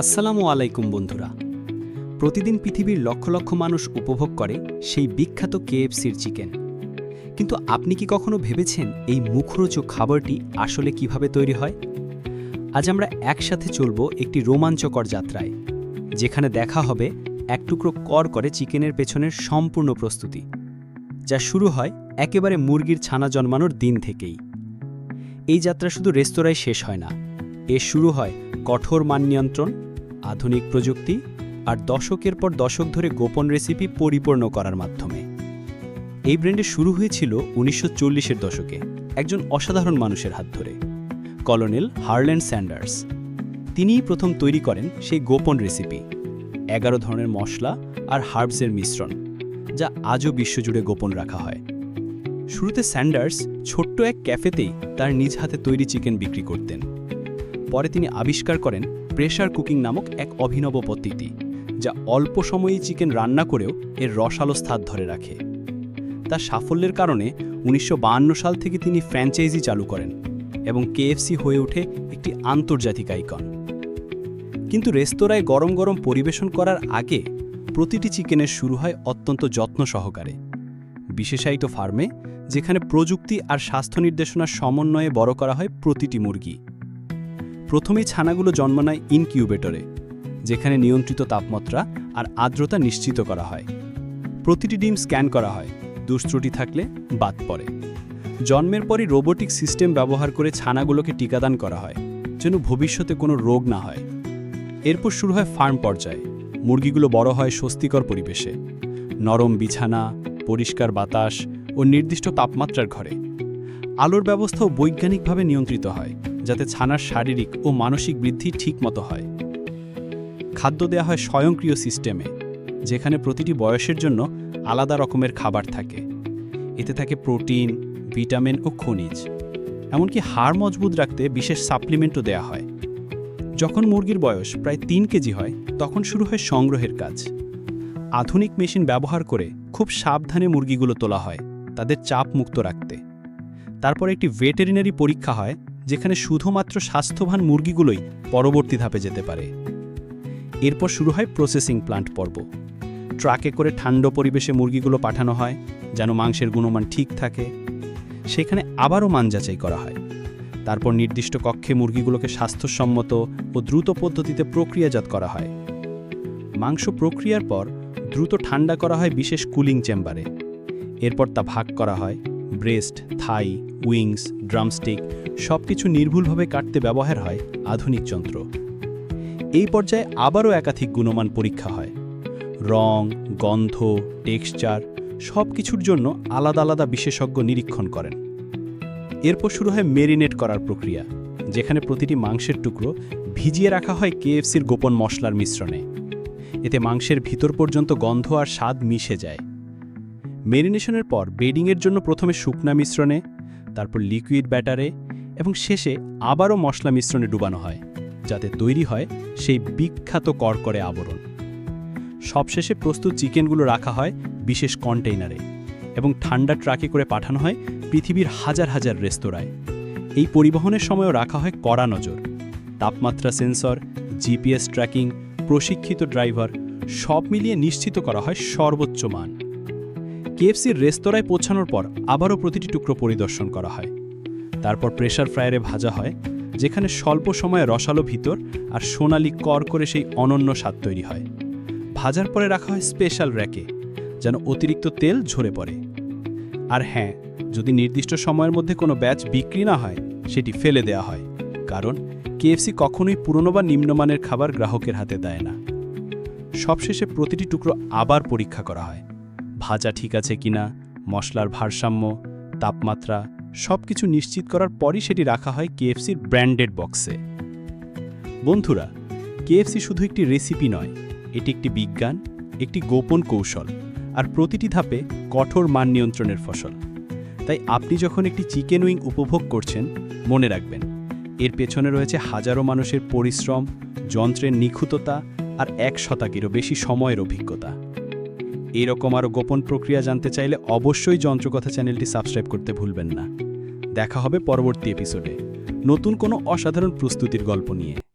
আসসালামু আলাইকুম বন্ধুরা। প্রতিদিন পৃথিবীর লক্ষ লক্ষ মানুষ উপভোগ করে সেই বিখ্যাত কেএফসির চিকেন। কিন্তু আপনি কি কখনো ভেবেছেন এই মুখরোচক খাবারটি আসলে কীভাবে তৈরি হয়? আজ আমরা একসাথে চলব একটি রোমাঞ্চকর যাত্রায়, যেখানে দেখা হবে এক টুকরো কর করে চিকেনের পেছনের সম্পূর্ণ প্রস্তুতি, যা শুরু হয় একেবারে মুরগির ছানা জন্মানোর দিন থেকেই। এই যাত্রা শুধু রেস্তোরাঁয় শেষ হয় না এ শুরু হয় কঠোর মান নিয়ন্ত্রণ আধুনিক প্রযুক্তি আর দশকের পর দশক ধরে গোপন রেসিপি পরিপূর্ণ করার মাধ্যমে। এই ব্র্যান্ডের শুরু হয়েছিল উনিশশো চল্লিশের দশকে একজন অসাধারণ মানুষের হাত ধরে, কলোনেল হার্ল্যান্ড স্যান্ডার্স। তিনিই প্রথম তৈরি করেন সেই গোপন রেসিপি, এগারো ধরনের মশলা আর হার্বসের মিশ্রণ, যা আজও বিশ্বজুড়ে গোপন রাখা হয়। শুরুতে স্যান্ডার্স ছোট্ট এক ক্যাফেতেই তার নিজ হাতে তৈরি চিকেন বিক্রি করতেন। পরে তিনি আবিষ্কার করেন প্রেশার কুকিং নামক এক অভিনব পদ্ধতি, যা অল্প সময়েই চিকেন রান্না করেও এর রসালো স্থাদ ধরে রাখে। তার সাফল্যের কারণে উনিশশো সাল থেকে তিনি ফ্র্যাঞ্চাইজি চালু করেন এবং কেএফসি হয়ে ওঠে একটি আন্তর্জাতিক আইকন। কিন্তু রেস্তোরাঁয় গরম গরম পরিবেশন করার আগে প্রতিটি চিকেনের শুরু হয় অত্যন্ত যত্ন সহকারে। বিশেষায়িত ফার্মে, যেখানে প্রযুক্তি আর স্বাস্থ্য নির্দেশনার সমন্বয়ে বড় করা হয় প্রতিটি মুরগি। প্রথমেই ছানাগুলো জন্ম নেয় ইনকিউবেটরে, যেখানে নিয়ন্ত্রিত তাপমাত্রা আর আর্দ্রতা নিশ্চিত করা হয়। প্রতিটি ডিম স্ক্যান করা হয় দুষ্ত্রুটি থাকলে বাদ পড়ে। জন্মের পরই রোবোটিক সিস্টেম ব্যবহার করে ছানাগুলোকে টিকাদান করা হয়, যেন ভবিষ্যতে কোনো রোগ না হয়। এরপর শুরু হয় ফার্ম পর্যায়ে, মুরগিগুলো বড় হয় স্বস্তিকর পরিবেশে। নরম বিছানা, পরিষ্কার বাতাস ও নির্দিষ্ট তাপমাত্রার ঘরে। আলোর ব্যবস্থাও বৈজ্ঞানিকভাবে নিয়ন্ত্রিত হয়। যাতে ছানার শারীরিক ও মানসিক বৃদ্ধি ঠিকমতো হয়। খাদ্য দেয়া হয় স্বয়ংক্রিয় সিস্টেমে, যেখানে প্রতিটি বয়সের জন্য আলাদা রকমের খাবার থাকে। এতে থাকে প্রোটিন, ভিটামিন ও খনিজ। এমনকি হাড় মজবুত রাখতে বিশেষ সাপ্লিমেন্টও দেয়া হয়। যখন মুরগির বয়স প্রায় তিন কেজি হয়, তখন শুরু হয় সংগ্রহের কাজ। আধুনিক মেশিন ব্যবহার করে খুব সাবধানে মুরগিগুলো তোলা হয়, তাদের চাপ মুক্ত রাখতে। তারপর একটি ভেটেরিনারি পরীক্ষা হয় যেখানে শুধুমাত্র স্বাস্থ্যবান মুরগিগুলোই পরবর্তী ধাপে যেতে পারে। এরপর শুরু হয় প্রসেসিং প্লান্ট পর্ব। ট্রাকে করে ঠান্ডা পরিবেশে মুরগিগুলো পাঠানো হয়, যেন মাংসের গুণমান ঠিক থাকে। সেখানে আবারও মান যাচাই করা হয়। তারপর নির্দিষ্ট কক্ষে মুরগিগুলোকে স্বাস্থ্যসম্মত ও দ্রুত পদ্ধতিতে প্রক্রিয়াজাত করা হয়। মাংস প্রক্রিয়ার পর দ্রুত ঠান্ডা করা হয় বিশেষ কুলিং চেম্বারে। এরপর তা ভাগ করা হয়। ব্রেস্ট, থাই, উইংস, ড্রামস্টিক সব কিছু নির্ভুলভাবে কাটতে ব্যবহার হয় আধুনিক যন্ত্র। এই পর্যায়ে আবারও একাধিক গুণমান পরীক্ষা হয়। রং, গন্ধ, টেক্সচার সব কিছুর জন্য আলাদা আলাদা বিশেষজ্ঞ নিরীক্ষণ করেন। এরপর শুরু হয় মেরিনেট করার প্রক্রিয়া, যেখানে প্রতিটি মাংসের টুকরো ভিজিয়ে রাখা হয় কেএফসির গোপন মশলার মিশ্রণে। এতে মাংসের ভিতর পর্যন্ত গন্ধ আর স্বাদ মিশে যায়। মেরিনেশনের পর বেডিংয়ের জন্য প্রথমে শুকনা মিশ্রণে, তারপর লিকুইড ব্যাটারে এবং শেষে আবারও মশলা মিশ্রণে ডুবানো হয়, যাতে তৈরি হয় সেই বিখ্যাত করকরে আবরণ। সবশেষে প্রস্তুত চিকেনগুলো রাখা হয় বিশেষ কন্টেইনারে এবং ঠান্ডা ট্রাকে করে পাঠানো হয় পৃথিবীর হাজার হাজার রেস্তোরাঁয়। এই পরিবহনের সময়ও রাখা হয় কড়া নজর। তাপমাত্রা সেন্সর, জিপিএস ট্র্যাকিং, প্রশিক্ষিত ড্রাইভার সব মিলিয়ে নিশ্চিত করা হয় সর্বোচ্চ মান। কেএফসির রেস্তোরাঁয় পৌঁছানোর পর আবারও প্রতিটি টুকরো পরিদর্শন করা হয়। তারপর প্রেশার ফ্রায়ারে ভাজা হয়, যেখানে স্বল্প সময়ে রসালো ভিতর আর সোনালি কর করে সেই অনন্য স্বাদ তৈরি হয়। ভাজার পরে রাখা হয় স্পেশাল র্যাকে, যেন অতিরিক্ত তেল ঝরে পড়ে। আর হ্যাঁ যদি নির্দিষ্ট সময়ের মধ্যে কোনো ব্যাচ বিক্রি না হয়, সেটি ফেলে দেওয়া হয়, কারণ কেএফসি কখনোই পুরনো বা নিম্নমানের খাবার গ্রাহকের হাতে দেয় না। সবশেষে প্রতিটি টুকরো আবার পরীক্ষা করা হয়। ভাজা ঠিক আছে কিনা মশলার ভারসাম্য, তাপমাত্রা সব কিছু নিশ্চিত করার পরই সেটি রাখা হয় কেএফসির ব্র্যান্ডেড বক্সে। বন্ধুরা, কেএফসি শুধু একটি রেসিপি নয়, এটি একটি বিজ্ঞান, একটি গোপন কৌশল, আর প্রতিটি ধাপে কঠোর মান নিয়ন্ত্রণের ফসল। তাই আপনি যখন একটি চিকেন উইং উপভোগ করছেন, মনে রাখবেন, এর পেছনে রয়েছে হাজারো মানুষের পরিশ্রম, যন্ত্রের নিখুঁততা, আর এক শতাকেরও বেশি সময়ের অভিজ্ঞতা। এরকম আরও গোপন প্রক্রিয়া জানতে চাইলে অবশ্যই যন্ত্রকথা চ্যানেলটি সাবস্ক্রাইব করতে ভুলবেন না। দেখা হবে পরবর্তী এপিসোডে নতুন কোনো অসাধারণ প্রস্তুতির গল্প নিয়ে।